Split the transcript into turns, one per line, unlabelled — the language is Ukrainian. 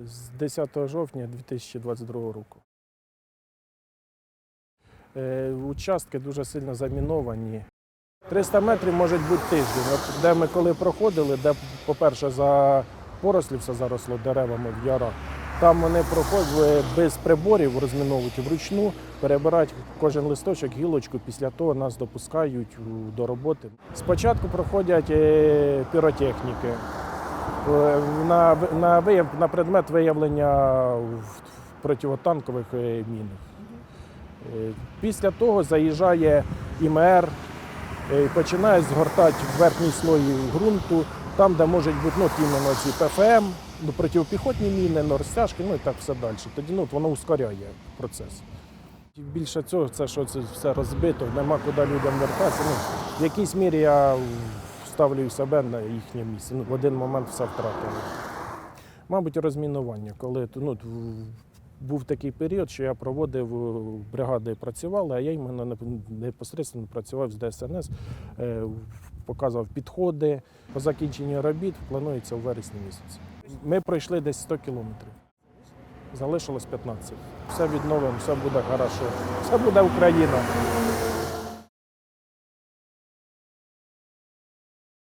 з 10 жовтня 2022 року. Е, Участки дуже сильно заміновані. 300 метрів може бути тиждень. От де ми коли проходили, де, по-перше, за порослі все заросло деревами в ярах. Там вони проходили без приборів, розміновують вручну, перебирають кожен листочок, гілочку. Після того нас допускають до роботи. Спочатку проходять е, піротехніки на, на, вияв, на предмет виявлення противотанкових е, мін. Е, Після того заїжджає ІМР, е, починає згортати верхній слой ґрунту, там, де можуть бути ну, іменно ці ПФМ, ну, протипіхотні міни, ну, розтяжки, ну і так все далі. Тоді ну, воно ускоряє процес. Більше цього, це що це все розбито, нема куди людям вертатися. Ну, в якійсь мірі я ставлю себе на їхнє місце. Ну, в один момент все втратили. Мабуть, розмінування, коли ну, був такий період, що я проводив е, бригади працювали, а я іменно непосередньо працював з ДСНС, е, показував підходи. По закінченні робіт планується у вересні місяці. Ми пройшли десь 100 кілометрів. Залишилось 15. Все відновимо, все буде хорошо. Все буде Україна.